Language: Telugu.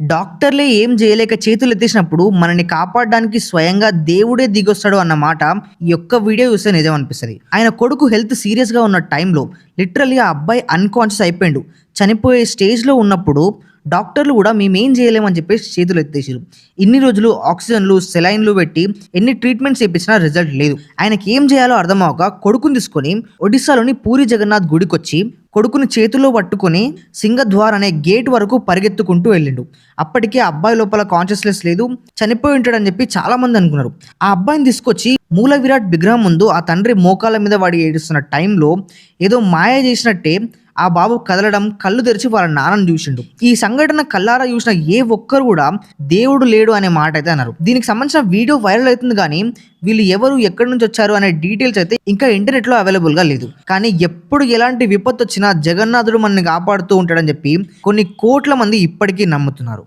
డాక్టర్లే ఏం చేయలేక చేతులు ఎత్తేసినప్పుడు మనల్ని కాపాడడానికి స్వయంగా దేవుడే దిగొస్తాడు అన్న మాట ఈ యొక్క వీడియో చూస్తే నిజం అనిపిస్తుంది. ఆయన కొడుకు హెల్త్ సీరియస్గా ఉన్న టైంలో లిటరల్లీ ఆ అబ్బాయి అన్కాన్షియస్ అయిపోయాడు. చనిపోయే స్టేజ్లో ఉన్నప్పుడు డాక్టర్లు కూడా మేమేం చేయలేమని చెప్పేసి చేతులు ఎత్తేసారు ఇన్ని రోజులు ఆక్సిజన్లు సెలైన్లు పెట్టి ఎన్ని ట్రీట్మెంట్స్ చేయించినా రిజల్ట్ లేదు. ఆయనకి ఏం చేయాలో అర్థం కొడుకుని తీసుకొని ఒడిశాలోని పూరి జగన్నాథ్ గుడికొచ్చి కొడుకుని చేతిలో పట్టుకొని సింగద్వార్ అనే గేట్ వరకు పరిగెత్తుకుంటూ వెళ్ళిండు. అప్పటికే ఆ అబ్బాయి లోపల కాన్షియస్నెస్ లేదు. చనిపోయి ఉంటాడని చెప్పి చాలా మంది అనుకున్నారు. ఆ అబ్బాయిని తీసుకొచ్చి మూల విరాట్ విగ్రహం ముందు ఆ తండ్రి మోకాల మీద వాడి ఏడుస్తున్న టైంలో ఏదో మాయ చేసినట్టే ఆ బాబు కదలడం కళ్ళు తెరిచి వాళ్ళ నాన్నను చూసిండు. ఈ సంఘటన కల్లారా చూసిన ఏ ఒక్కరు కూడా దేవుడు లేడు అనే మాట అయితే అన్నారు దీనికి సంబంధించిన వీడియో వైరల్ అవుతుంది కానీ వీళ్ళు ఎవరు ఎక్కడి నుంచి వచ్చారు అనే డీటెయిల్స్ అయితే ఇంకా ఇంటర్నెట్లో అవైలబుల్గా లేదు. కానీ ఎప్పుడు ఎలాంటి విపత్తు వచ్చినా జగన్నాథుడు మనని కాపాడుతూ ఉంటాడని చెప్పి కొన్ని కోట్ల మంది ఇప్పటికీ నమ్ముతున్నారు.